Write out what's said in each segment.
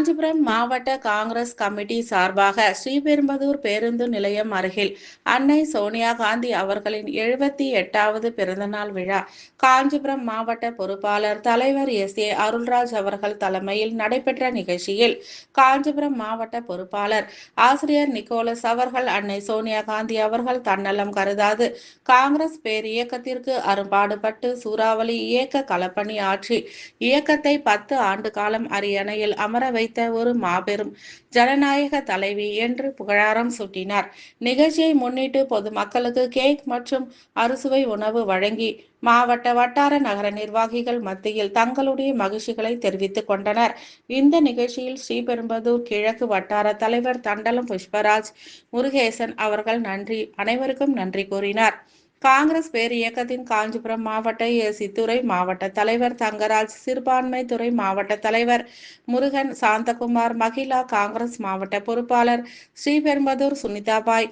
காஞ்சிபுரம் மாவட்ட காங்கிரஸ் கமிட்டி சார்பாக ஸ்ரீபெரும்புதூர் பேருந்து நிலையம் அருகில் அன்னை சோனியா காந்தி அவர்களின் எழுபத்தி எட்டாவது பிறந்தநாள் விழா காஞ்சிபுரம் மாவட்ட பொறுப்பாளர் தலைவர் எஸ் ஏ அருள்ராஜ் அவர்கள் தலைமையில் நடைபெற்ற நிகழ்ச்சியில் காஞ்சிபுரம் மாவட்ட பொறுப்பாளர் ஆசிரியர் நிக்கோலஸ் அவர்கள் அன்னை சோனியா காந்தி அவர்கள் தன்னலம் கருதாது காங்கிரஸ் பேர் இயக்கத்திற்கு அரும்பாடுபட்டு சூறாவளி இயக்க களப்பணி ஆற்றி இயக்கத்தை பத்து ஆண்டு காலம் அரியணையில் அமர வைத்து ஒரு மாபெரும் ஜனநாயக தலைவி என்று புகழாரம் சூட்டினார். நிகழ்ச்சியை முன்னிட்டு பொதுமக்களுக்கு கேக் மற்றும் அறுசுவை உணவு வழங்கி மாவட்ட வட்டார நகர நிர்வாகிகள் மத்தியில் தங்களுடைய மகிழ்ச்சிகளை தெரிவித்துக் கொண்டனர். இந்த நிகழ்ச்சியில் ஸ்ரீபெரும்பதூர் கிழக்கு வட்டார தலைவர் தண்டலம் புஷ்பராஜ் முருகேசன் அவர்கள் நன்றி அனைவருக்கும் நன்றி கூறினார். காங்கிரஸ் பேர் இயக்கத்தின் காஞ்சிபுரம் மாவட்ட சித்துறை மாவட்ட தலைவர் தங்கராஜ் சிறுபான்மை துறை மாவட்ட தலைவர் முருகன் சாந்தகுமார் மகிழா காங்கிரஸ் மாவட்ட பொறுப்பாளர் ஸ்ரீபெரும்பதூர் சுனிதாபாய்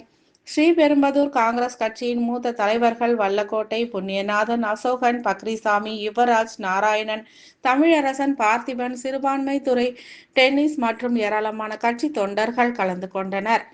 ஸ்ரீபெரும்பதூர் காங்கிரஸ் கட்சியின் மூத்த தலைவர்கள் வல்லக்கோட்டை புண்ணியநாதன் அசோகன் பக்ரிசாமி யுவராஜ் நாராயணன் தமிழரசன் பார்த்திபன் சிறுபான்மை துறை டென்னிஸ் மற்றும் ஏராளமான கட்சி தொண்டர்கள் கலந்து கொண்டனர்.